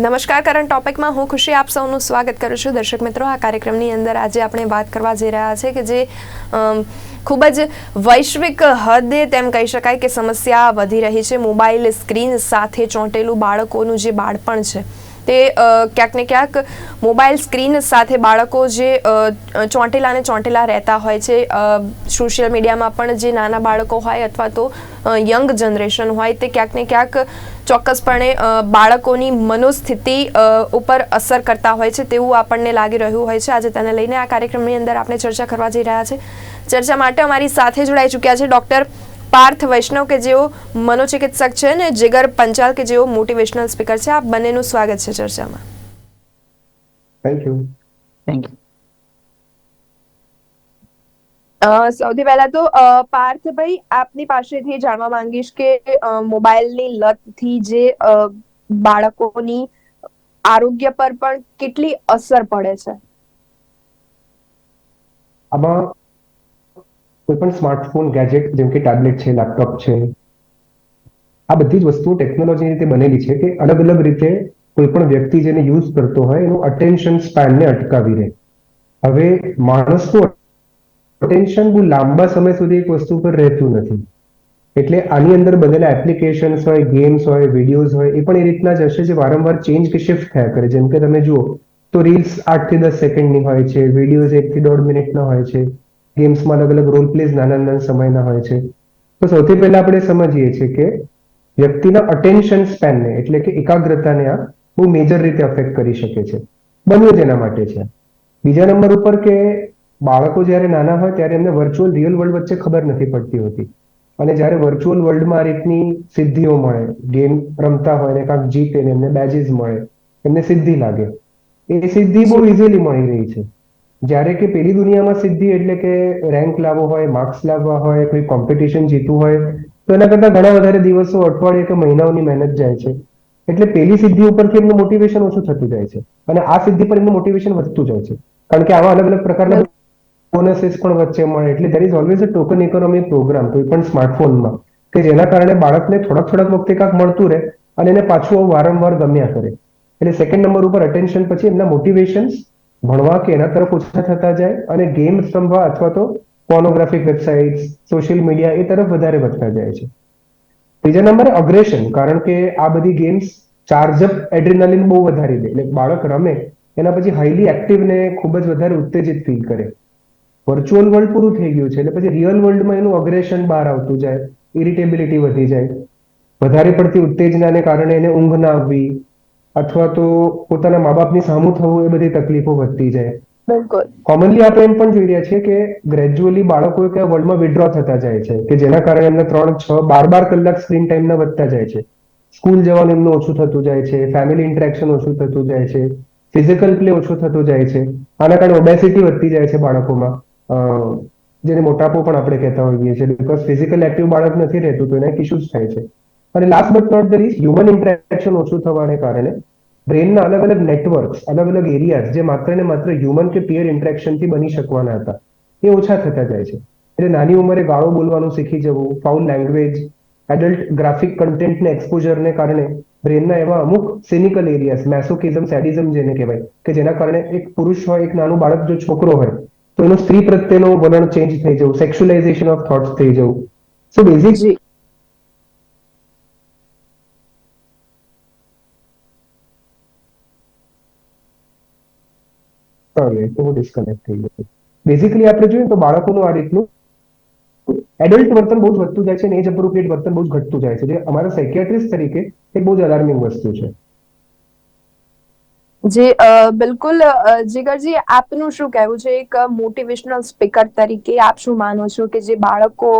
નમસ્કાર કરંટ ટોપિકમાં હું ખુશી આપ સૌનું સ્વાગત કરું છું. દર્શક મિત્રો, આ કાર્યક્રમની અંદર આજે આપણે વાત કરવા જઈ રહ્યા છે કે જે ખૂબ જ વૈશ્વિક હદે તેમ કહી શકાય કે સમસ્યા વધી રહી છે. મોબાઈલ સ્ક્રીન સાથે ચોંટેલું બાળકોનું જે બાળપણ છે તે ક્યાંક ને ક્યાંક મોબાઈલ સ્ક્રીન સાથે બાળકો જે ચોંટેલા ને ચોંટેલા રહેતા હોય છે સોશિયલ મીડિયામાં પણ જે નાના બાળકો હોય અથવા તો યંગ જનરેશન હોય તે ક્યાંક ને ક્યાંક ચોક્કસપણે બાળકોની મનોસ્થિતિ ઉપર અસર કરતા હોય છે તેવું આપણને લાગી રહ્યું હોય છે. આજે તેને લઈને આ કાર્યક્રમની અંદર આપણે ચર્ચા કરવા જઈ રહ્યા છે. ચર્ચા માટે અમારી સાથે જોડાઈ ચૂક્યા છે ડૉક્ટર પાર્થ વૈષ્ણવ કે જેઓ મનોચિકિત્સક છે અને જીગર પંચાલ કે જેઓ મોટિવેશનલ સ્પીકર છે આ બંનેનું સ્વાગત છે ચર્ચામાં. Thank you thank you uh, સૌથી પહેલા તો અ, પાર્થભાઈ આપની પાસેથી જાણવા માંગીશ કે અ, મોબાઈલની લતથી જે અ, બાળકોની આરોગ્ય પર પણ કેટલી અસર પડે છે? આમાં કોઈ પણ સ્માર્ટફોન ગેજેટ જેમ કે ટેબ્લેટ છે લેપટોપ છે, આ બધી જ વસ્તુઓ ટેકનોલોજીની રીતે બનેલી છે કે અલગ અલગ રીતે કોઈ પણ વ્યક્તિ જેને યુઝ કરતો હોય એનું અટેન્શન સ્પેનને અટકાવી રહે હવે માણસનું અટેન્શન બહુ લાંબા સમય સુધી એક વસ્તુ પર રહેતું નથી. એટલે આની અંદર બનેલા એપ્લિકેશન્સ હોય ગેમ્સ હોય વિડીયોઝ હોય, એ પણ એ રીતના જ હશે જે વારંવાર ચેન્જ કે શિફ્ટ થયા કરે. જેમ કે તમે જુઓ, તો રીલ્સ આઠથી દસ સેકન્ડની હોય છે વિડીયોઝ એક થી દોઢ મિનિટના હોય છે. ગેમ્સમાં અલગ અલગ રોલ પ્લેઝ નાના નાના સમયના હોય છે. તો સૌથી પહેલા આપણે સમજીએ છીએ કે વ્યક્તિના અટેન્શન સ્પેનને એટલે કે એકાગ્રતાને આ બહુ મેજર રીતે અફેક્ટ કરી શકે છે. બન્યું જ માટે છે. બીજા નંબર ઉપર કે બાળકો જ્યારે નાના હોય ત્યારે એમને વર્ચ્યુઅલ રિયલ વર્લ્ડ વચ્ચે ખબર નથી પડતી હોતી. અને જ્યારે વર્ચ્યુઅલ વર્લ્ડમાં આ રીતની સિદ્ધિઓ મળે ગેમ રમતા હોય ને કાંક જીતે ને એમને બેજીસ મળે, એમને સિદ્ધિ લાગે. એ સિદ્ધિ બહુ ઇઝીલી મળી રહી છે. જ્યારે કે પેલી દુનિયામાં સિદ્ધિ એટલે કે રેન્ક લાવવો હોય માર્ક્સ લાવવા હોય કોઈ કોમ્પિટિશન જીતવું હોય તો એના કરતાં ઘણા વધારે દિવસો અઠવાડિયે કે મહિનાઓની મહેનત જાય છે. એટલે પેલી સિદ્ધિ ઉપરથી એમનું મોટિવેશન ઓછું થતું જાય છે. અને આ સિદ્ધિ પર એમનું મોટિવેશન વધતું જાય છે. કારણ કે આવા અલગ અલગ પ્રકારના બોનસીસ પણ વચ્ચે મળે. એટલે there is always a token economy programme કોઈ પણ સ્માર્ટફોનમાં કે જેના કારણે બાળકને થોડાક થોડાક વખતે કાંક મળતું રહે અને એને પાછું વારંવાર ગમ્યા કરે. એટલે સેકન્ડ નંબર ઉપર અટેન્શન પછી એમના મોટિવેશન્સ ભણવા કે એના તરફ ઓછા થતા જાય અને ગેમ્સ રમવા અથવા તો પોર્નોગ્રાફિક વેબસાઇટ્સ સોશિયલ મીડિયા એ તરફ વધારે વધતા જાય છે. ત્રીજા નંબરે અગ્રેશન કારણ કે આ બધી ગેમ્સ ચાર્જઅપ એડ્રિનાલિન બહુ વધારી દે. એટલે બાળક રમે, એના પછી હાઈલી એક્ટિવ ને ખૂબ જ વધારે ઉત્તેજિત ફીલ કરે. વર્ચ્યુઅલ વર્લ્ડ પૂરું થઈ ગયું છે, એટલે પછી રિયલ વર્લ્ડમાં એનું અગ્રેશન બહાર આવતું જાય ઇરિટેબિલિટી વધી જાય. વધારે પડતી ઉત્તેજનાને કારણે એને ઊંઘ ના આવવી અથવા તો પોતાના મા બાપની સામું થવું એ બધી તકલીફો વધતી જાય. બિલકુલ. કોમનલી આપણે એમ પણ જોઈ રહ્યા છીએ કે ગ્રેજ્યુઅલી બાળકો કે વર્લ્ડમાં વિડ્રો થતા જાય છે કે જેના કારણે એમને ત્રણ છ બાર બાર કલાક સ્ક્રીન ટાઈમના વધતા જાય છે. સ્કૂલ જવાનું એમનું ઓછું થતું જાય છે ફેમિલી ઇન્ટરેક્શન ઓછું થતું જાય છે ફિઝિકલ પ્લે ઓછું થતું જાય છે આના કારણે ઓબેસિટી વધતી જાય છે બાળકોમાં. જેને મોટાપો પણ આપણે કહેતા હોઈએ છીએ બીકોઝ ફિઝિકલ એક્ટિવ બાળક નથી રહેતું તો એના ઇશ્યુઝ થાય છે. અને last but not the is human interaction ઓછું થવાને કારણે બ્રેનના અલગ અલગ નેટવર્ક્સ અલગ અલગ એરિયાઝ જે માત્ર ને માત્ર હ્યુમન કે પિયર ઇન્ટરેક્શનથી બની શકવાના હતા, એ ઓછા થતા જાય છે. એટલે નાની ઉંમરે ગાળો બોલવાનું શીખી જવું ફાઉલ લેંગ્વેજ એડલ્ટ ગ્રાફિક કન્ટેન્ટને એક્સપોઝરને કારણે બ્રેનના એવા અમુક સિનિકલ એરિયાઝ મેસોકિઝમ સેડિઝમ જેને કહેવાય, કે જેના કારણે એક પુરુષ હોય, એક નાનું બાળક જો છોકરો હોય, તો એનું સ્ત્રી પ્રત્યેનો વલણ ચેન્જ થઈ જવું સેક્સ્યુલાઇઝેશન ઓફ થોટ્સ થઈ જવું. સો બેઝિક સોરી તો ડિસ્કનેક્ટ થઈ ગયું બેઝિકલી આપણે જોઈએ તો બાળકોનું આ રીતનું એડલ્ટ વર્તન બહુ જ વધતું જાય છે અને એજ અપ્રોપ્રિએટ વર્તન બહુ જ ઘટતું જાય છે. જે અમારા સાયકિયાટ્રિસ્ટ તરીકે એક બહુ જ અલાર્મિંગ વસ્તુ છે. જી બિલકુલ જીગરજી, આપનું શું કહેવું છે? એક મોટિવેશનલ સ્પીકર તરીકે આપ શું માનો છો કે જે બાળકો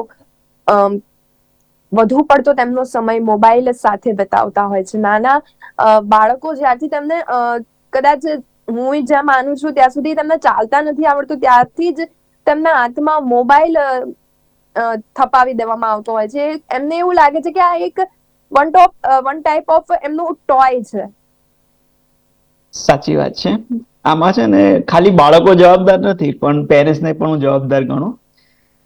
વધુ પડતો તેમનો સમય મોબાઈલ સાથે બતાવતા હોય છે? નાના બાળકો જ્યારથી તેમને કદાચ હું જ્યાં માનું છું, ત્યાં સુધી તમને ચાલતા નથી આવડતું, ત્યારથી જ તેમના હાથમાં મોબાઈલ થપાવી દેવામાં આવતો હોય છે. એમને એવું લાગે છે કે આ એક one top one type of એમનું ટોય છે. સાચી વાત છે. આમાં છે ને ખાલી બાળકો જવાબદાર નથી, પણ પેરેન્ટ્સને પણ હું જવાબદાર ગણું.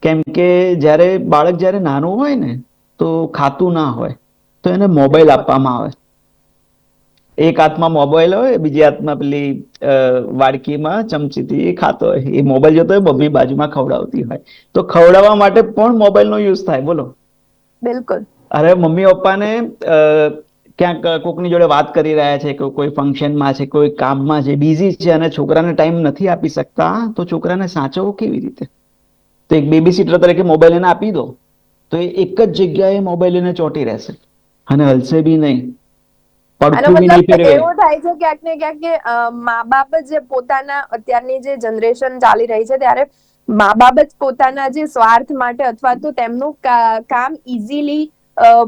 કેમ કે જ્યારે બાળક જ્યારે નાનું હોય ને, તો ખાતું ના હોય, તો એને મોબાઈલ આપવામાં આવે. એક હાથમાં મોબાઈલ હોય બીજી હાથમાં પેલી વાડકીમાં ચમચીથી ખાતો હોય. એ મોબાઈલ જોતો હોય મમ્મી બાજુમાં ખવડાવતી હોય. તો ખવડાવવા માટે પણ મોબાઈલનો યુઝ થાય. બોલો. બિલકુલ. અરે મમ્મી પપ્પાને ક્યાંક કોકની જોડે વાત કરી રહ્યા છે કે કોઈ ફંક્શનમાં છે કોઈ કામમાં છે બિઝી છે અને છોકરાને ટાઈમ નથી આપી શકતા તો છોકરાને સાચવવો કેવી રીતે? તો એક બેબી સીટર તરીકે મોબાઈલ એને આપી દો. તો એ એક જ જગ્યાએ મોબાઈલ એને ચોંટી રહેશે. અને હલશે બી નહીં. એવું થાય છે ક્યાંક ને ક્યાંક કે મા બાપ જ પોતાના અત્યારની જે જનરેશન ચાલી રહી છે ત્યારે મા બાપ જ પોતાના જે સ્વાર્થ માટે અથવા તો તેમનું કામ ઇઝીલી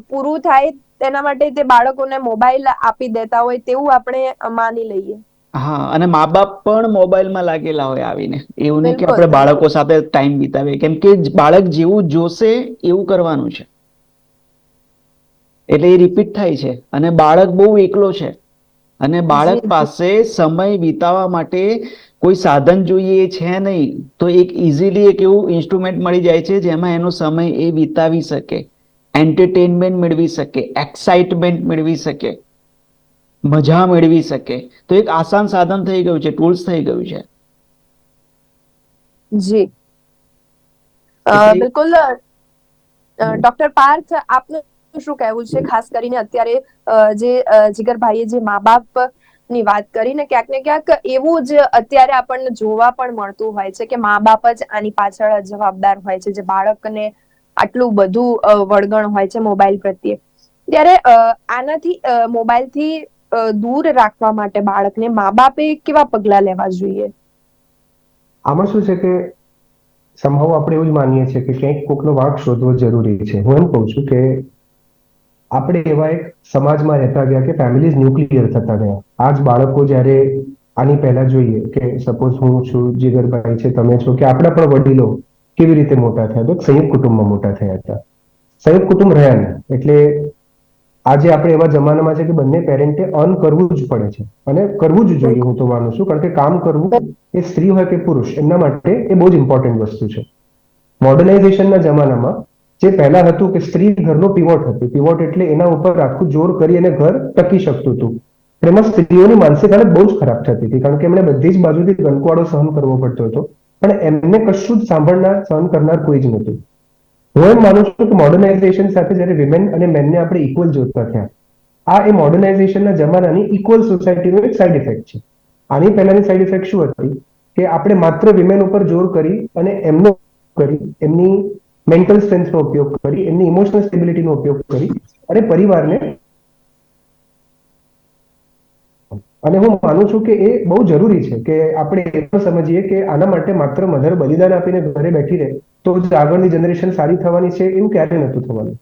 પૂરું થાય તેના માટે તે બાળકોને મોબાઈલ આપી દેતા હોય તેવું આપણે માની લઈએ. હા અને મા બાપ પણ મોબાઈલમાં લાગેલા હોય આવીને. એવું નહીં કે આપણે બાળકો સાથે ટાઈમ વિતાવીએ. કેમ કે બાળક જેવું જોશે એવું કરવાનું છે. એટલે એ રિપીટ થાય છે. અને બાળક બહુ એકલો છે. અને બાળક પાસે સમય વિતાવવા માટે કોઈ સાધન જોઈએ છે નહીં તો એક ઇઝીલી એક એવું ઇન્સ્ટ્રુમેન્ટ મળી જાય છે જેમાં એનો સમય એ વિતાવી શકે. એન્ટરટેનમેન્ટ મેળવી શકે એક્સાઇટમેન્ટ મેળવી શકે મજા મેળવી શકે. તો એક આસાન સાધન થઈ ગયું છે ટૂલ્સ થઈ ગયું છે. જી. બિલકુલ ડોક્ટર પાર્થ આપનું શું કહેવું છે? ખાસ કરીને અત્યારે જે જીગરભાઈએ જે મા બાપની વાત કરીને ક્યાંક ને ક્યાંક એવું જ અત્યારે આપણને જોવા પણ મળતું હોય છે કે મા બાપ જ આની પાછળ જવાબદાર હોય છે, જે બાળકને આટલું બધું વળગણ હોય છે મોબાઈલ પ્રત્યે. ત્યારે આનાથી મોબાઈલથી દૂર રાખવા માટે બાળકને મા બાપે કેવા પગલા લેવા જોઈએ? આમાં શું છે કે સંભવ આપણે એવું જ માનીએ છીએ કે ક્યાંક કોકનો વાંક શોધવો જરૂરી છે. હું એમ કહું છું કે આપણે એવા એક સમાજમાં રહેતા ગયા કે ફેમિલીઝ ન્યુક્લિયર થતા ગયા. આજ બાળકો જ્યારે આની પહેલા જોઈએ કે સપોઝ હું છું, જીગરભાઈ છે, તમે છો કે આપણા પણ વડીલો કેવી રીતે મોટા થયા? તો સંયુક્ત કુટુંબમાં મોટા થયા હતા. સંયુક્ત કુટુંબ રહ્યા નહીં. એટલે આજે આપણે એવા જમાનામાં છે કે બંને પેરેન્ટે અર્ન કરવું જ પડે છે. અને કરવું જ જોઈએ, હું તો માનું છું. કારણ કે કામ કરવું એ સ્ત્રી હોય કે પુરુષ, એમના માટે એ બહુ જ ઇમ્પોર્ટન્ટ વસ્તુ છે. મોડર્નાઇઝેશનના જમાનામાં જે પહેલા હતું કે સ્ત્રી ઘરનો પીવોટ હતી. પીવોટ એટલે એના ઉપર આખું જોર કરી અને ઘર ટકી શકતું હતું. એમાં સ્ત્રીઓની માનસિક હાલત બહુ જ ખરાબ થતી હતી, કારણ કે એમણે બધી જ બાજુથી ગંકવાડો સહન કરવો પડતો હતો. પણ એમને કશું જ સાંભળનાર, સહન કરનાર કોઈ જ નહોતું. હું એમ માનું છું કે મોડર્નાઇઝેશન સાથે જ્યારે વિમેન અને મેનને આપણે ઇક્વલ જોતા થયા, આ એ મોડર્નાઇઝેશનના જમાનાની ઇક્વલ સોસાયટીનો એક સાઇડ ઇફેક્ટ છે. આની પહેલાની સાઇડ ઇફેક્ટ શું હતી? કે આપણે માત્ર વિમેન ઉપર જોર કરી અને એમનો કરી, એમની મેન્ટલ સ્ટ્રેન્થનો ઉપયોગ કરી, એમની ઇમોશનલ સ્ટેબિલિટીનો ઉપયોગ કરી, અને પરિવારને અને હું માનું છું કે એ બહુ જરૂરી છે કે આપણે એ પણ સમજીએ કે આના માટે માત્ર મધર બલિદાન આપીને ઘરે બેઠી રહે, તો જ આગળની જનરેશન સારી થવાની છે એવું ક્યારે નહોતું થવાનું.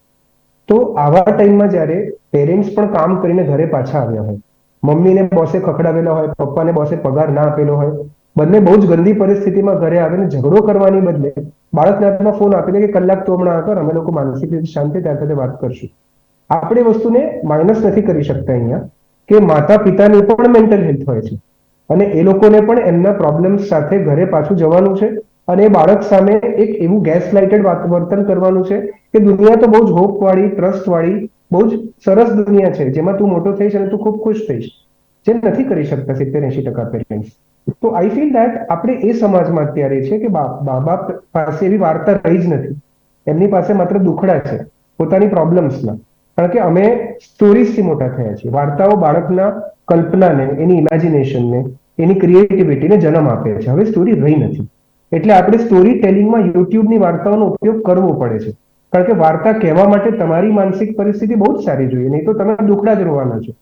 તો આવા ટાઈમમાં જ્યારે પેરેન્ટ્સ પણ કામ કરીને ઘરે પાછા આવ્યા હોય, મમ્મીને બોસે ખખડાવેલા હોય, પપ્પાને બોસે પગાર ના આપેલો હોય બંને બહુ જ ગંદી પરિસ્થિતિમાં ઘરે આવીને ઝઘડો કરવાની બદલે બાળકને હાથમાં ફોન આપીને કે કલાક તો હમણાં આ કર, અમે લોકો માનસિક રીતે શાંતિ ત્યાં સાથે વાત કરશું. આપણે વસ્તુને માઇનસ નથી કરી શકતા અહીંયા કે માતા પિતાની પણ મેન્ટલ હેલ્થ હોય છે. અને એ લોકોને પણ એમના પ્રોબ્લેમ્સ સાથે ઘરે પાછું જવાનું છે અને બાળક સામે એક એવું ગેસ લાઇટેડ વર્તન કરવાનું છે કે દુનિયા તો બહુ જ હોપ વાળી ટ્રસ્ટ વાળી બહુ જ સરસ દુનિયા છે. જેમાં તું મોટો થઈશ અને તું ખૂબ ખુશ થઈશ. જે નથી કરી શકતા સિત્તેર એંશી ટકા પેરેન્ટ્સ તો આઈ ફીલ દેટ આપણે એ સમાજમાં અત્યારે છે કે બા બા પાસે એવી વાર્તા રહી જ નથી. એમની પાસે માત્ર દુખડા છે, પોતાની પ્રોબ્લેમ્સના કારણ કે અમે સ્ટોરીઝથી મોટા થયા છીએ. વાર્તાઓ બાળકના કલ્પનાને, એની ઇમેજિનેશનને એની ક્રિએટિવિટીને જન્મ આપે છે. હવે સ્ટોરી રહી નથી. એટલે આપણે સ્ટોરી ટેલિંગમાં યુટ્યુબની વાર્તાઓનો ઉપયોગ કરવો પડે છે. કારણ કે વાર્તા કહેવા માટે તમારી માનસિક પરિસ્થિતિ બહુ જ સારી જોઈએ. નહીં તો તમે દુખડા જ રોવાના છો.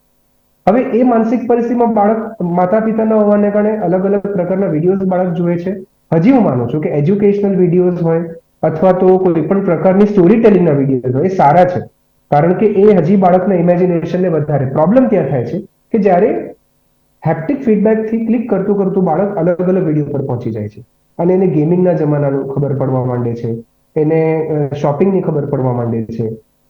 હવે એ માનસિક પરિસ્થિતિમાં બાળક માતા પિતાના હોવાને કારણે અલગ અલગ પ્રકારના વિડીયોઝ બાળક જુએ છે. હજી હું માનું છું કે એજ્યુકેશનલ વિડીયોઝ હોય અથવા તો કોઈ પણ પ્રકારની સ્ટોરી ટેલિંગના વિડીયોઝ હોય એ સારા છે. કારણ કે એ હજી બાળકના ઇમેજિનેશનને વધારે. પ્રોબ્લેમ ત્યાં થાય છે કે જ્યારે હેપ્ટિક ફીડબેકથી ક્લિક કરતું કરતું બાળક અલગ અલગ વીડિયો પર પહોંચી જાય છે. અને એને ગેમિંગના જમાનાનું ખબર પડવા માંડે છે. એને શોપિંગની ખબર પડવા માંડે છે.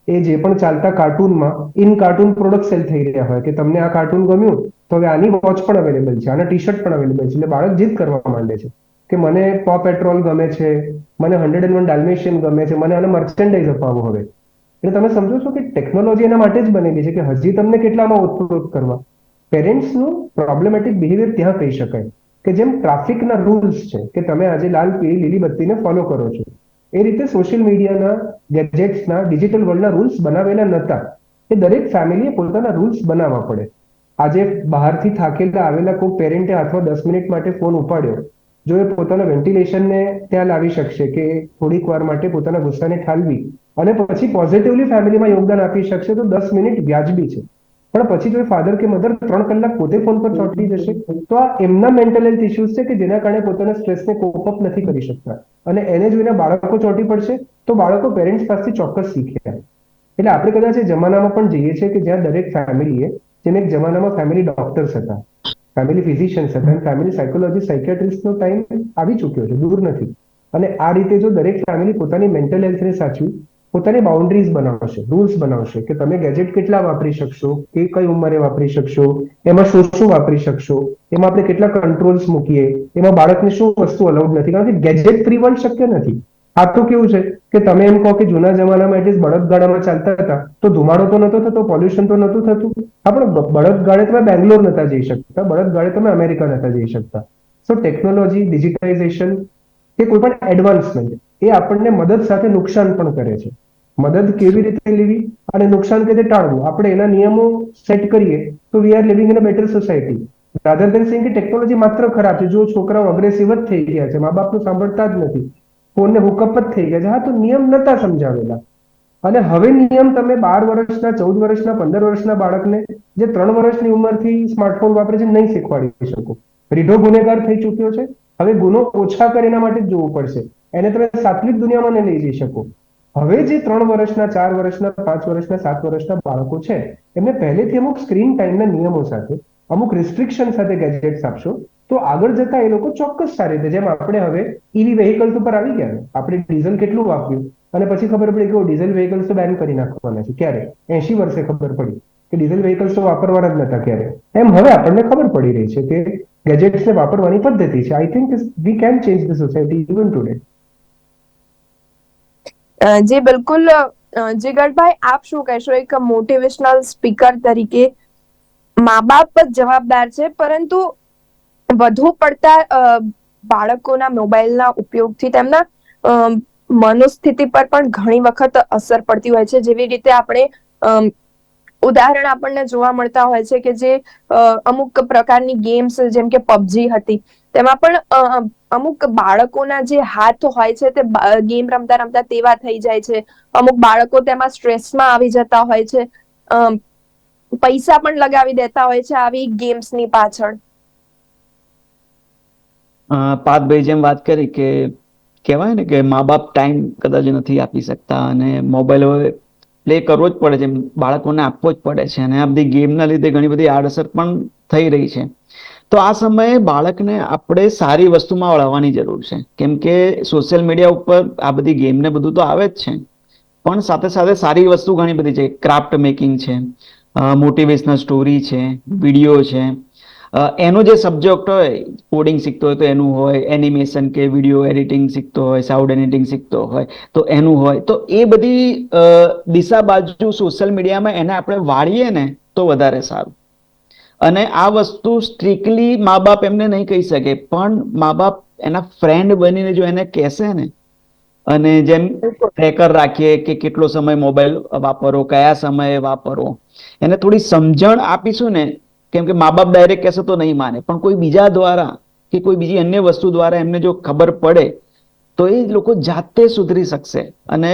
એ જે પણ ચાલતા કાર્ટૂનમાં ઇન કાર્ટૂન પ્રોડક્ટ સેલ થઈ રહ્યા હોય, કે તમને આ કાર્ટૂન ગમ્યું, તો હવે આની વોચ પણ અવેલેબલ છે, આના ટી શર્ટ પણ અવેલેબલ છે, એટલે બાળક જીદ કરવા માંડે છે કે મને પો પેટ્રોલ ગમે છે, મને હંડ્રેડ એન્ડ વન ડાલ્મેશિયન ગમે છે, મને આને મર્ચેન્ડાઇઝ અપાવો હવે. એટલે તમે સમજો છો કે ટેકનોલોજી એના માટે જ બનેલી છે કે હજી તમને કેટલામાં ઉત્પ્રોત કરવા. પેરેન્ટ્સનું પ્રોબ્લેમેટિક બિહેવિયર ત્યાં કહી શકાય. કે જેમ ટ્રાફિકના રૂલ્સ છે, કે તમે આજે લાલ, પીળી, લીલી બત્તીને ફોલો કરો છો. એ રીતે સોશિયલ મીડિયાના ગેજેટ્સના ડિજિટલ વર્લ્ડના રૂલ્સ બનાવેલા નહોતા એ દરેક ફેમિલીએ પોતાના રૂલ્સ બનાવવા પડે. આજે બહારથી થાકેલા, આવેલા કોઈ પેરેન્ટે હાથમાં દસ મિનિટ માટે ફોન ઉપાડ્યો, જો એ પોતાના વેન્ટિલેશનને ત્યાં લાવી શકશે કે થોડીક વાર માટે પોતાના ગુસ્સાને ઠાલવી, અને પછી પોઝિટિવલી ફેમિલીમાં યોગદાન આપી શકશે, તો દસ મિનિટ વ્યાજબી છે. પણ પછી જો ફાધર કે મધર ત્રણ કલાક પોતે ફોન પર ચોંટી જશે. તો આ એમના મેન્ટલ હેલ્થ ઇસ્યુઝ છે કે જેના કારણે પોતાના સ્ટ્રેસને કોપ અપ નથી કરી શકતા. અને એને જોઈને બાળકો ચોંટી પડશે તો બાળકો પેરેન્ટ્સ પાસેથી ચોક્કસ શીખ્યા એટલે આપણે કદાચ એ જમાનામાં પણ જઈએ છીએ કે જ્યાં દરેક ફેમિલીએ જેને એક જમાનામાં ફેમિલી ડોક્ટર્સ હતા ફેમિલી ફિઝિશિયન્સ હતા, અને ફેમિલી સાયકોલોજી સાયકેટ્રિસ્ટનો ટાઈમ આવી ચૂક્યો છે, દૂર નથી. અને આ રીતે જો દરેક ફેમિલી પોતાની મેન્ટલ હેલ્થને સાચવી પોતાની બાઉન્ડ્રીઝ બનાવશે રૂલ્સ બનાવશે કે તમે ગેજેટ કેટલા વાપરી શકશો કે કઈ ઉંમરે વાપરી શકશો, એમાં શું શું વાપરી શકશો, એમાં આપણે કેટલા કંટ્રોલ્સ મૂકીએ, એમાં બાળકને શું વસ્તુ અલાઉડ નથી, કારણ કે ગેજેટ ફ્રી વર્લ્ડ શક્ય નથી. આ તો કેવું છે કે તમે એમ કહો કે જૂના જમાનામાં એટલીસ્ટ બળદગાડામાં ચાલતા હતા, તો ધુમાડો તો નતો થતો પોલ્યુશન તો નતું થતું. આપણે બળદગાડે તમે બેંગ્લોર નતા જઈ શકતા, બળદગાડે તમે અમેરિકા નતા જઈ શકતા. સો ટેકનોલોજી ડિજિટાઇઝેશન કે કોઈ પણ એડવાન્સમેન્ટ એ આપણને મદદ સાથે નુકસાન પણ કરે છે. મદદ કેવી રીતે લેવી અને નુકસાન કેવી રીતે ટાળવું? આપણે એના નિયમો સેટ કરીએ તો we are living in a better society rather than saying કે ટેકનોલોજી માત્ર ખરાબ છે, જો છોકરાઓ અગ્રેસિવ જ થઈ ગયા છે મા બાપનું સાંભળતા જ નથી, ફોનને હુકઅપ જ થઈ ગયા છે, હા, તો નિયમ નતા સમજાવેલા. અને હવે નિયમ તમે બાર વર્ષના, ચૌદ વર્ષના, પંદર વર્ષના બાળકને જે ત્રણ વર્ષની ઉંમરથી સ્માર્ટફોન વાપરે છે, નહીં શીખવાડી શકો. રીઢો ગુનેગાર થઈ ચૂક્યો છે. હવે ગુનો ઓછા કરે એના માટે જોવું પડશે. એને તમે સાત્વિક દુનિયામાં લઈ જઈ શકો. હવે જે ત્રણ વર્ષના, ચાર વર્ષના, પાંચ વર્ષના, સાત વર્ષના બાળકો છે, એમને પહેલેથી અમુક સ્ક્રીન ટાઈમના નિયમો સાથે, અમુક રિસ્ટ્રિક્શન સાથે ગેજેટ્સ આપશો, તો આગળ જતા એ લોકો ચોક્કસ સારી રીતે, જેમ આપણે હવે ઈવી વેહિકલ્સ ઉપર આવી ગયા આપણે ડીઝલ કેટલું વાપર્યું, અને પછી ખબર પડી કે ડીઝલ વ્હીકલ્સ તો બેન કરી નાખવાના છે, ક્યારે? એસી વર્ષે ખબર પડી કે ડીઝલ વ્હીકલ્સ તો વાપરવાના જ નતા ક્યારે? એમ હવે આપણને ખબર પડી રહી છે કે ગેજેટ્સને વાપરવાની પદ્ધતિ છે. I think we can change the society even today જી બિલકુલ જીગરભાઈ, આપ શું કહેશો? એક મોટિવેશનલ સ્પીકર તરીકે મા બાપ જ જવાબદાર છે, પરંતુ વધુ પડતા બાળકોના મોબાઈલના ઉપયોગથી તેમના મનોસ્થિતિ પર પણ ઘણી વખત અસર પડતી હોય છે. જેવી રીતે આપણે ઉદાહરણ આપણને જોવા મળતા હોય છે કે જે અમુક પ્રકારની ગેમ્સ જેમ કે પબજી હતી. તેમાં પણ અમુક બાળકોના જે હાથ હોય છે તે ગેમ રમતા રમતા તેવા થઈ જાય છે. અમુક બાળકો તેમાં સ્ટ્રેસમાં આવી જતા હોય છે. પૈસા પણ લગાવી દેતા હોય છે આવી ગેમ્સની પાછળ. પાર્થભાઈ જેમ વાત કરી કે કહેવાય ને કે મા બાપ ટાઈમ કદાચ નથી આપી શકતા અને મોબાઈલ પ્લે કરવો જ પડે છે. બાળકોને આપવો જ પડે છે અને આ બધી ગેમના લીધે ઘણી બધી આડઅસર પણ થઈ રહી છે. તો આ સમયે બાળકને આપણે સારી વસ્તુમાં વળવાની જરૂર છે. કેમ કે સોશિયલ મીડિયા ઉપર આ બધી ગેમ ને બધું તો આવે જ છે. પણ સાથે સાથે સારી વસ્તુ ઘણી બધી છે. ક્રાફ્ટ મેકિંગ છે મોટિવેશનલ સ્ટોરી છે વીડિયો છે. એનો જે સબ્જેક્ટ હોય કોડિંગ શીખતો હોય તો એનું હોય એનિમેશન કે વીડિયો એડિટિંગ શીખતો હોય સાઉન્ડ એડિટિંગ શીખતો હોય, તો એનું હોય. તો એ બધી દિશા બાજુ સોશિયલ મીડિયામાં એને આપણે વાળીએ ને તો વધારે સારું. અને આ વસ્તુ સ્ટ્રિકલી મા બાપ એમને નહીં કહી શકે પણ મા બાપ એના ફ્રેન્ડ બનીને જો એને કહેશે ને અને જેમ ટ્રેકર રાખીએ કે કેટલો સમય મોબાઈલ વાપરો કયા સમયે વાપરો એને થોડી સમજણ આપીશું ને કેમ કે મા બાપ ડાયરેક્ટ કહેશે તો નહીં માને પણ કોઈ બીજા દ્વારા કે કોઈ બીજી અન્ય વસ્તુ દ્વારા એમને જો ખબર પડે તો એ લોકો જાતે સુધરી શકશે. અને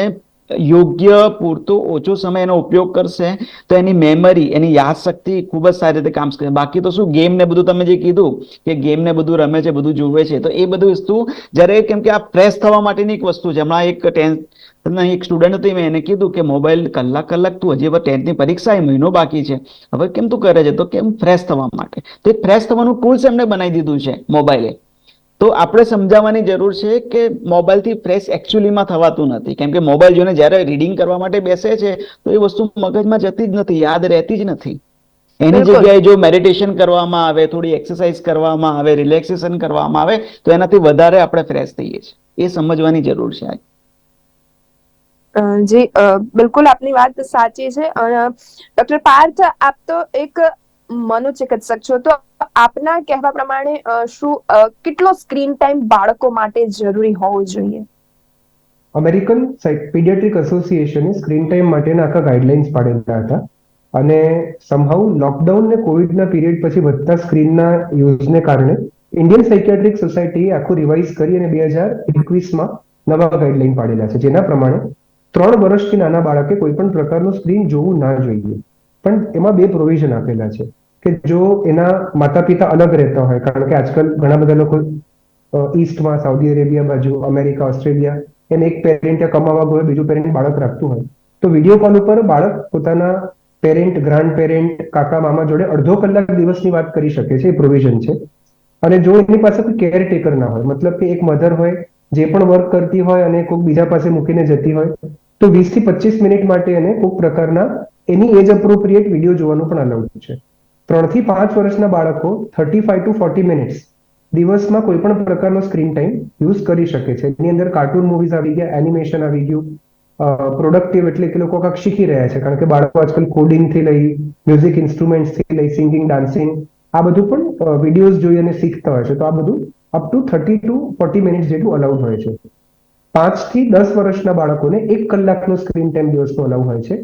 યોગ્ય, પૂરતો, ઓછો સમય એનો ઉપયોગ કરશે, તો એની મેમરી એની યાદશક્તિ ખૂબ જ સારી રીતે કામ કરશે. બાકી તો શું ગેમ ને બધું તમે જે કીધું કે ગેમ ને બધું રમે છે, બધું જોવે છે, તો એ બધું વસ્તુ જ્યારે કેમ કે આ ફ્રેશ થવા માટેની એક વસ્તુ છે. હમણાં એક ટેન્થ એક સ્ટુડન્ટ હતી, મેં એને કીધું કે મોબાઈલ કલાક કલાક તું હજી હવે ટેન્થની પરીક્ષા એ મહિનો બાકી છે. હવે કેમ તું કરે છે? તો કેમ ફ્રેશ થવા માટે? તો ફ્રેશ થવાનું ટૂલ્સ એમને બનાવી દીધું છે મોબાઈલે તો આપણે સમજાવવાની જરૂર છે કે મોબાઈલથી ફ્રેશ એકચ્યુઅલીમાં થવાતું નથી. કેમ કે મોબાઈલ જોઈને જ્યારે રીડિંગ કરવા માટે બેસે છે તો એ વસ્તુ મગજમાં જતી જ નથી યાદ રહેતી જ નથી. એની જગ્યાએ જો મેડિટેશન કરવામાં આવે થોડી એક્સરસાઇઝ કરવામાં આવે રિલેક્સેશન કરવામાં આવે તો એનાથી વધારે આપણે ફ્રેશ થઈએ છીએ. એ સમજવાની જરૂર છે જી બિલકુલ આપની વાત સાચી છે. ડોક્ટર પાર્થ આપ તો એક મનોચિકિત્સક છો. તો આપના કહેવા પ્રમાણે શું કેટલો સ્ક્રીન ટાઈમ બાળકો માટે જરૂરી હોવો જોઈએ? અમેરિકન પીડિયાટ્રિક એસોસિએશને સ્ક્રીન ટાઈમ માટેના આખા ગાઈડલાઇન્સ પાડેલા હતા અને સંભાવ લોકડાઉન ને કોવિડના પીરિયડ પછી વધતા સ્ક્રીનના યુઝને કારણે ઇન્ડિયન સાયકિયાટ્રિક સોસાયટીએ આખું રિવાઇઝ કરી અને બે હજાર એકવીસમાં નવા ગાઈડલાઇન પાડેલા છે. જેના પ્રમાણે ત્રણ વર્ષથી નાના બાળકે કોઈ પણ પ્રકારનું સ્ક્રીન જોવું ના જોઈએ. પણ એમાં બે પ્રોવિઝન આપેલા છે કે જો એના માતા પિતા અલગ રહેતા હોય, કારણ કે આજકાલ ઘણા બધા લોકો ઈસ્ટમાં સાઉદી અરેબિયા બાજુ અમેરિકા ઓસ્ટ્રેલિયા એને એક પેરેન્ટ કમાવા ગયો, બીજું પેરેન્ટ બાળક રાખતું હોય. તો વીડિયો કોલ ઉપર બાળક પોતાના પેરેન્ટ ગ્રાન્ડ પેરેન્ટ કાકા, મામા જોડે અડધો કલાક દિવસની વાત કરી શકે છે, એ પ્રોવિઝન છે. અને જો એની પાસે કોઈ કેરટેકર ના હોય, મતલબ કે એક મધર હોય, જે પણ વર્ક કરતી હોય અને કોઈક બીજા પાસે મૂકીને જતી હોય, તો વીસથી પચીસ મિનિટ માટે એને કોઈક પ્રકારના એની એજ અપ્રોપ્રિએટ વીડિયો જોવાનું પણ અલાઉડ છે. ત્રણથી પાંચ વર્ષના બાળકો thirty five to forty minutes દિવસમાં કોઈ પણ પ્રકારનો સ્ક્રીન ટાઈમ યુઝ કરી શકે છે. એની અંદર કાર્ટૂન મૂવીઝ આવી ગયા એનિમેશન આવી ગયું પ્રોડક્ટિવ એટલે કે લોકો કાંક શીખી રહ્યા છે. કારણ કે બાળકો આજકાલ કોડિંગથી લઈ મ્યુઝિક ઇન્સ્ટ્રુમેન્ટ્સથી લઈ સિંગિંગ ડાન્સિંગ આ બધું પણ વિડીયોઝ જોઈ અને શીખતા હોય છે. તો આ બધું up to thirty to forty minute જેટલું અલાઉડ હોય છે. પાંચથી દસ વર્ષના બાળકોને એક કલાકનો સ્ક્રીન ટાઈમ દિવસનો અલાઉ હોય છે.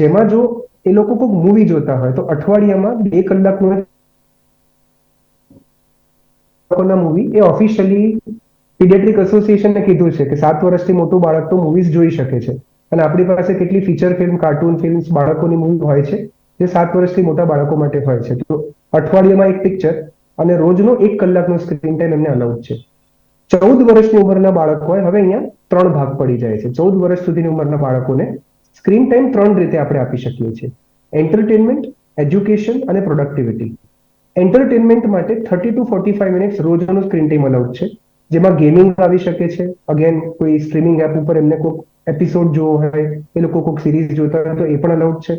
જેમાં જો એ લોકો કોઈ મૂવી જોતા હોય, તો અઠવાડિયામાં બે કલાકનું બાળકોના મૂવી એ ઓફિશિયલી પીડિયાટ્રિક એસોસિએશને કીધું છે કે સાત વર્ષથી મોટું બાળક તો મૂવીઝ જોઈ શકે છે. અને આપણી પાસે કેટલી ફીચર ફિલ્મ કાર્ટૂન ફિલ્મ્સ બાળકોની મૂવી હોય છે, જે સાત વર્ષથી મોટા બાળકો માટે હોય છે. તો અઠવાડિયામાં એક પિક્ચર અને રોજનો એક કલાકનો સ્ક્રીન ટાઈમ એમને અલાઉડ છે. ચૌદ વર્ષની ઉંમરના બાળક હોય હવે અહીંયા ત્રણ ભાગ પડી જાય છે. ચૌદ વર્ષ સુધીની ઉંમરના બાળકોને સ્ક્રીન ટાઈમ ત્રણ રીતે આપણે આપી શકીએ છીએ. એન્ટરટેનમેન્ટ એજ્યુકેશન અને પ્રોડક્ટિવિટી એન્ટરટેનમેન્ટ માટે thirty to forty five minutes રોજનો screen time allowed છે. જેમાં ગેમિંગ આવી શકે છે. અગેન કોઈ સ્ટ્રીમિંગ એપ ઉપર એમને કોઈક એપિસોડ જોવો હોય, એ લોકો કોઈક સિરીઝ જોતા હોય તો એ પણ અલાઉડ છે.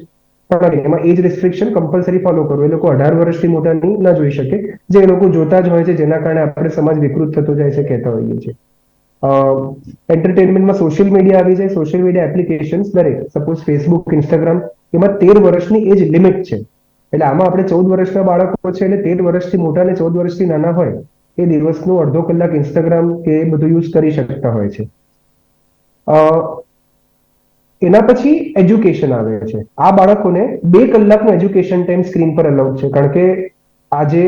પણ એમાં એજ રિસ્ટ્રિક્શન કમ્પલસરી ફોલો કરવું એ લોકો અઢાર વર્ષથી મોટાની ના જોઈ શકે. જે એ લોકો જોતા જ હોય છે, જેના કારણે આપણે સમાજ વિકૃત થતો જાય છે, કહેતા હોઈએ છીએ. એન્ટરટેનમેન્ટમાં સોશિયલ મીડિયા આવી જાય સોશિયલ મીડિયા એપ્લિકેશન્સ દરેક સપોઝ ફેસબુક ઇન્સ્ટાગ્રામ એમાં તેર વર્ષની એજ લિમિટ છે. એટલે આમાં આપણે ચૌદ વર્ષના બાળકો છે એટલે તેર વર્ષથી મોટા અને ચૌદ વર્ષથી નાના હોય, એ દિવસનું અડધો કલાક ઇન્સ્ટાગ્રામ કે એ બધું યુઝ કરી શકતા હોય છે. એના પછી એજ્યુકેશન આવે છે. આ બાળકોને બે કલાકનો એજ્યુકેશન ટાઈમ સ્ક્રીન પર અલાઉડ છે. કારણ કે આજે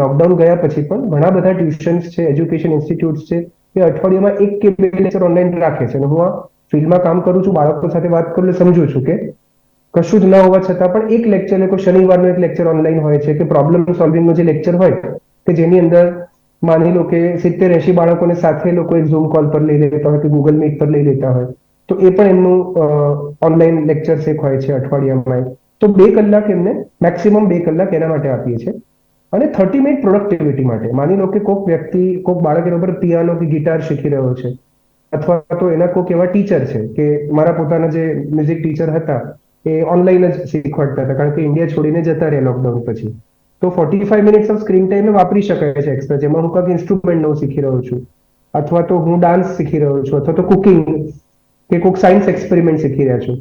લોકડાઉન ગયા પછી પણ ઘણા બધા ટ્યુશન્સ છે એજ્યુકેશન ઇન્સ્ટિટ્યૂટ્સ છે એ અઠવાડિયામાં એક કે બે લેક્ચર ઓનલાઈન રાખે છે. અને હું આ ફિલ્ડમાં કામ કરું છું, બાળકો સાથે વાત કરું એટલે સમજુ છું કે કશું જ ના હોવા છતાં પણ એક લેક્ચર કોઈ શનિવારનો એક લેક્ચર ઓનલાઈન હોય છે કે પ્રોબ્લેમ સોલ્વિંગનો જે લેક્ચર હોય કે જેની અંદર માની લો કે સિત્તેર એસી બાળકોને સાથે લોકો એક ઝૂમ કોલ પર લઈ લેતા હોય કે ગૂગલ મીટ પર લઈ લેતા હોય, તો એ પણ એમનું ઓનલાઈન લેક્ચર એક હોય છે અઠવાડિયામાં તો બે કલાક એમને મેક્સિમમ બે કલાક એના માટે આપીએ છીએ. અને થર્ટી મિનિટ પ્રોડક્ટિવિટી માટે. માની લો કે કોઈક વ્યક્તિ, કોઈક બાળક એના પર પિયાનો કે ગિટાર શીખી રહ્યો છે, અથવા તો એના કોઈક એવા ટીચર છે કે મારા પોતાના જે મ્યુઝિક ટીચર હતા, એ ઓનલાઈન જ શીખવાડતા હતા. કારણ કે ઇન્ડિયા છોડીને જતા રહ્યા લોકડાઉન પછી. તો forty five minutes of screen time વાપરી શકાય છે એક્સ્ટ્રા જેમાં હું કંઈક ઇન્સ્ટ્રુમેન્ટ નવું શીખી રહ્યો છું, અથવા તો હું ડાન્સ શીખી રહ્યો છું, અથવા તો કુકિંગ કે કોઈક સાયન્સ એક્સપેરિમેન્ટ શીખી રહ્યા છું.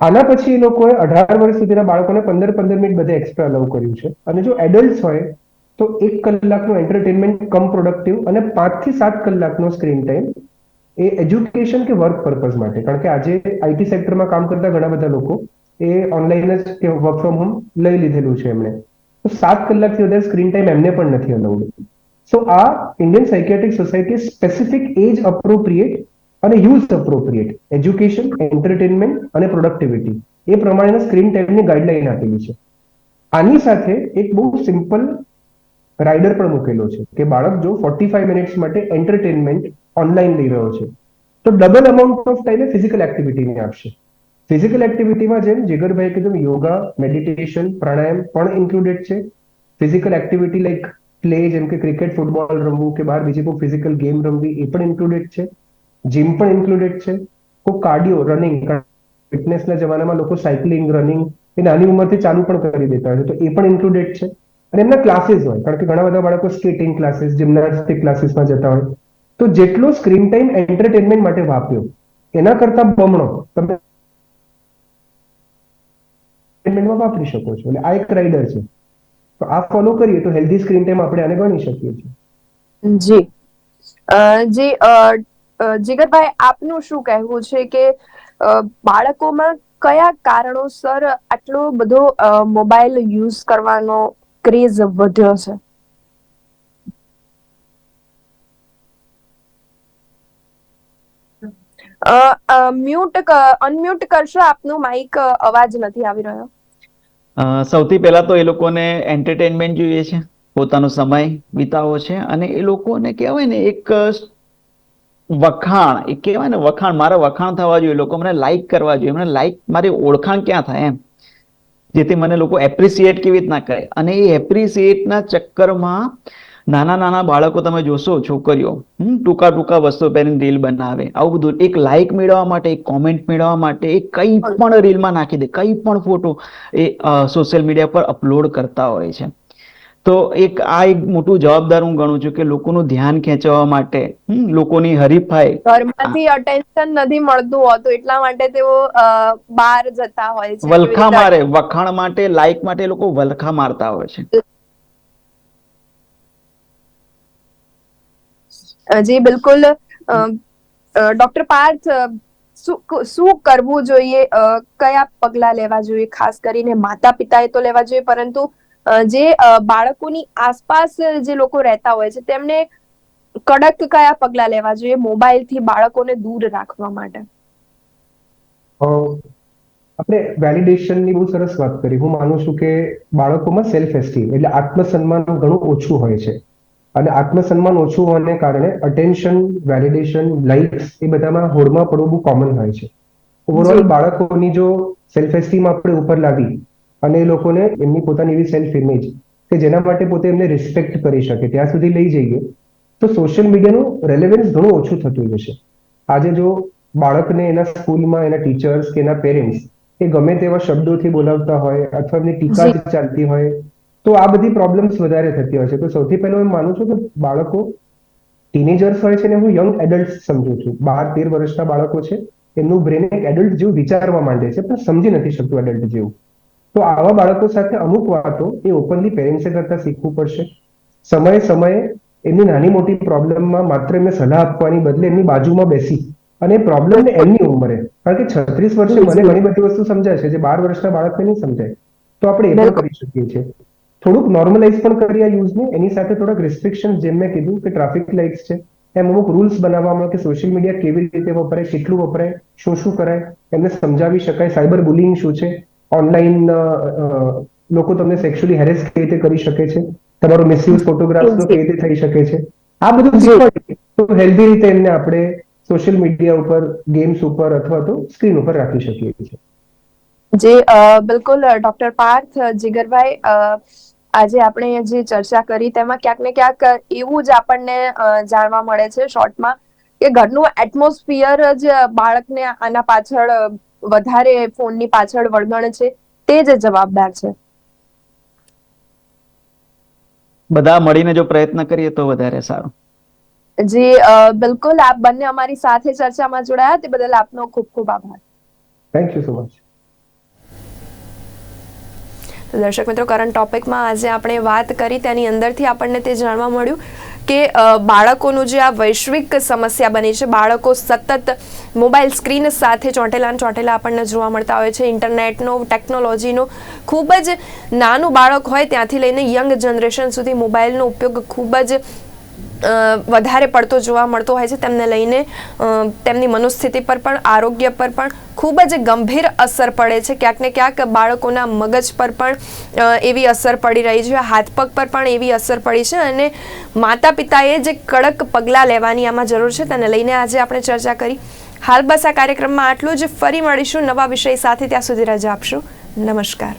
આના પછી એ લોકોએ અઢાર વર્ષ સુધીના બાળકોને પંદર પંદર મિનિટ બધે એક્સ્ટ્રા અલાઉ કર્યું છે. અને જો એડલ્ટ હોય, તો એક કલાકનું એન્ટરટેનમેન્ટ કમ પ્રોડક્ટિવ અને પાંચથી સાત કલાકનો સ્ક્રીન ટાઈમ એ એજ્યુકેશન કે વર્ક પર્પઝ માટે. કારણ કે આજે આઈટી સેક્ટરમાં કામ કરતા ઘણા બધા લોકો એ ઓનલાઈન જ કે વર્ક ફ્રોમ હોમ લઈ લીધેલું છે એમણે. તો સાત કલાકથી વધારે સ્ક્રીન ટાઈમ એમને પણ નથી અલાઉડ સો આ Indian psychiatric society specific age appropriate અને યુઝ અપ્રોપ્રિએટ એજ્યુકેશન એન્ટરટેનમેન્ટ અને પ્રોડક્ટિવિટી એ પ્રમાણેના સ્ક્રીન ટાઈમની ગાઈડલાઈન આપેલી છે. આની સાથે એક બહુ સિમ્પલ રાઇડર પણ મૂકેલો છે કે બાળક જો ફોર્ટી ફાઈવ મિનિટ્સ માટે એન્ટરટેનમેન્ટ ઓનલાઈન લઈ રહ્યો છે, તો ડબલ અમાઉન્ટ ઓફ ટાઈમે ફિઝિકલ એક્ટિવિટીને આપશે. ફિઝિકલ એક્ટિવિટીમાં જેમ જીગરભાઈ કીધું યોગા મેડિટેશન પ્રાણાયામ પણ ઇન્ક્લુડેડ છે. ફિઝિકલ એક્ટિવિટી લાઈક પ્લે જેમ કે ક્રિકેટ ફૂટબોલ રમવું કે બહાર બીજી કોઈ ફિઝિકલ ગેમ રમવી એ પણ ઇન્ક્લુડેડ છે. જીમ પણ ઇન્ક્લુડેડ છે. ખૂબ કાર્ડિયો રનિંગ ફિટનેસના જમાનામાં લોકો સાયકલિંગ રનિંગ એ નાની ઉંમરથી ચાલુ પણ કરી દેતા હોય તો એ પણ ઇન્ક્લુડેડ છે. અને એમના ક્લાસીસ હોય, કારણ કે ઘણા બધા બાળકો સ્કેટિંગ ક્લાસીસ જિમ્નાસ્ટિક ક્લાસીસમાં જતા હોય. તો જેટલો સ્ક્રીન ટાઈમ એન્ટરટેનમેન્ટ માટે વાપર્યો, એના કરતા બમણો તમે એન્ટરટેનમેન્ટમાં વાપરી શકો છો. એટલે આ એક રાઇડર છે. તો આ ફોલો કરીએ તો હેલ્ધી સ્ક્રીન ટાઈમ આપણે આને ગણી શકીએ છીએ. જી. જી જીગરભાઈ, આપનું શું કહેવું છે કે બાળકોમાં કયા કારણોસર આટલો બધો મોબાઈલ યુઝ કરવાનો ક્રેઝ વધ્યો છે? મ્યુટ અનમ્યુટ કરશો? આપનું માઇક અવાજ નથી આવી રહ્યો. સૌથી પહેલા તો એ લોકોને એન્ટરટેનમેન્ટ જોઈએ છે. પોતાનો સમય વિતાવવો છે અને એ લોકોને કહેવાય ને એક વખાણ એ કહેવાય ને વખાણ મારા વખાણ થવા જોઈએ લોકો મને લાઈક કરવા જોઈએ મને લાઈક મારી ઓળખાણ ક્યાં થાય એમ? જેથી મને લોકો એપ્રિસિએટ કેવી રીતના કરે. અને એ એપ્રિસિએટના ચક્કરમાં નાના નાના બાળકો તમે જોશો છોકરીઓ હમ, ટૂંકા ટૂંકા વસ્તુ પહેરીને રીલ બનાવે આવું બધું એક લાઈક મેળવવા માટે એક કોમેન્ટ મેળવવા માટે એ કંઈ પણ રીલમાં નાખી દે કંઈ પણ ફોટો એ સોશિયલ મીડિયા પર અપલોડ કરતા હોય છે. તો એક આ એક મોટું જવાબદાર હું ગણું છું કે લોકોનું ધ્યાન ખેંચવા માટે લોકોની હરીફાઈ. ઘરમાંથી અટેન્શન નથી મળતું હોતું એટલા માટે તેઓ બહાર જતા હોય છે. વલખા મારે વખાણ માટે લાઈક માટે લોકો વલખા મારતા હોય છે. જી બિલકુલ. ડોક્ટર પાર્થ શું કરવું જોઈએ? કયા પગલા લેવા જોઈએ? ખાસ કરીને માતા પિતાએ તો લેવા જોઈએ પરંતુ જે બાળકોની આસપાસ જે લોકો રહેતા હોય છે તેમને કડક કયા પગલા લેવા જોઈએ મોબાઈલથી બાળકોને દૂર રાખવા માટે? આપણે આપણે વેલિડેશનની બહુ સરસ વાત કરી. હું માનું છું કે બાળકોમાં સેલ્ફ એસ્ટીમ એટલે આત્મસન્માન ઘણું ઓછું હોય છે. અને આત્મસન્માન ઓછું હોવાને કારણે અટેન્શન વેલિડેશન લાઇક્સ એ બધામાં હોડમાં પડવું બહુ કોમન હોય છે. ઓવરઓલ બાળકોની જો સેલ્ફ એસ્ટીમ આપણે ઉપર લાવી અને એ લોકોને એમની પોતાની એવી સેલ્ફ ઇમેજ કે જેના માટે પોતે એમને રિસ્પેક્ટ કરી શકે ત્યાં સુધી લઈ જઈએ. તો સોશિયલ મીડિયાનું રેલેવન્સ ઘણું ઓછું થતું જશે આજે જો બાળકને એના સ્કૂલમાં એના ટીચર્સ કે એના પેરેન્ટ્સ એ ગમે તેવા શબ્દોથી બોલાવતા હોય અથવા એમની ટીકા ચાલતી હોય તો આ બધી પ્રોબ્લેમ્સ વધારે થતી હોય છે. તો સૌથી પહેલું એમ માનું છું કે બાળકો ટીનેજર્સ હોય છે ને હું યંગ એડલ્ટ સમજુ છું. બાર તેર વર્ષના બાળકો છે. એમનું બ્રેન એક એડલ્ટ જેવું વિચારવા માંડે છે પણ સમજી નથી શકતું એડલ્ટ જેવું. તો આવા બાળકો સાથે અમુક વાતો એ ઓપનલી પેરેન્ટ્સે કરતા શીખવું પડશે. સમયે સમયે એમની નાની મોટી પ્રોબ્લેમમાં માત્ર એમને સલાહ આપવાની બદલે એમની બાજુમાં બેસી અને પ્રોબ્લેમ એમની ઉંમરે. કારણ કે છત્રીસ વર્ષે મને ઘણી બધી વસ્તુ સમજાય છે જે બાર વર્ષના બાળકને નહીં સમજાય. તો આપણે એ પણ કરી શકીએ છીએ. થોડુંક નોર્મલાઇઝ પણ કરીએ આ યુઝને એની સાથે થોડાક રિસ્ટ્રિક્શન જેમ મેં કીધું કે ટ્રાફિક લાઇટ્સ છે. એમ અમુક રૂલ્સ બનાવવામાં કે સોશિયલ મીડિયા કેવી રીતે વપરાય, કેટલું વપરાય, શું શું કરાય, એમને સમજાવી શકાય. સાયબર બુલિંગ શું છે? ઓનલાઈન લોકો તમને સેક્સ્યુઅલી હેરેસ કેવી રીતે કરી શકે છે? તમારો મિસયુઝ ફોટોગ્રાફ્સનો કેવી રીતે થઈ શકે છે? આ બધું તો હેલ્ધી રીતે એમને આપણે સોશિયલ મીડિયા ઉપર ગેમ્સ ઉપર અથવા તો સ્ક્રીન ઉપર રાખી શકીએ છીએ. જે બિલકુલ ડોક્ટર પાર્થ જીગરભાઈ આજે આપણે જે ચર્ચા કરી તેમાં ક્યાંક ને ક્યાંક એવું જ આપણને જાણવા મળે છે શોર્ટમાં કે ઘરનું એટમોસ્ફિયર જ બાળકને આના પાછળ વધારે ફોનની પાછળ વળગણ છે તે જ જવાબદાર છે. બધા મળીને જો પ્રયત્ન કરીએ તો વધારે સારું. જી બિલકુલ આપ બંને અમારી સાથે ચર્ચામાં જોડાયા તે બદલ આપનો ખૂબ ખૂબ આભાર. થેન્ક યુ સો મચ તો દર્શક મિત્રો કરંટ ટોપિકમાં આજે આપણે વાત કરી તેની અંદરથી આપણને તે જાણવા મળ્યું. કે બાળકોનું જે આ વૈશ્વિક સમસ્યા બની છે, બાળકો સતત મોબાઈલ સ્ક્રીન સાથે ચોંટેલા ને ચોંટેલા આપણને જોવા મળતા હોય છે. ઇન્ટરનેટનો, ટેકનોલોજીનો ખૂબ જ નાનું બાળક હોય ત્યાંથી લઈને યંગ જનરેશન સુધી મોબાઈલનો ઉપયોગ ખૂબ જ વધારે પડતો જોવા મળતો હોય છે તેમને લઈને. તેમની મનુસ્થિતિ પર પણ, આરોગ્ય પર પણ ખૂબ જ ગંભીર અસર પડે છે. ક્યાંક ને ક્યાંક બાળકોના મગજ પર પણ એવી અસર પડી રહી છે. હાથ પગ પર પણ એવી અસર પડી છે અને માતા પિતાએ જે કડક પગલાં લેવાની આમાં જરૂર છે તેને લઈને આજે આપણે ચર્ચા કરી. હાલ બસ આ કાર્યક્રમમાં આટલું જ. ફરી મળીશું નવા વિષય સાથે. ત્યાં સુધી રજા આપશું. નમસ્કાર.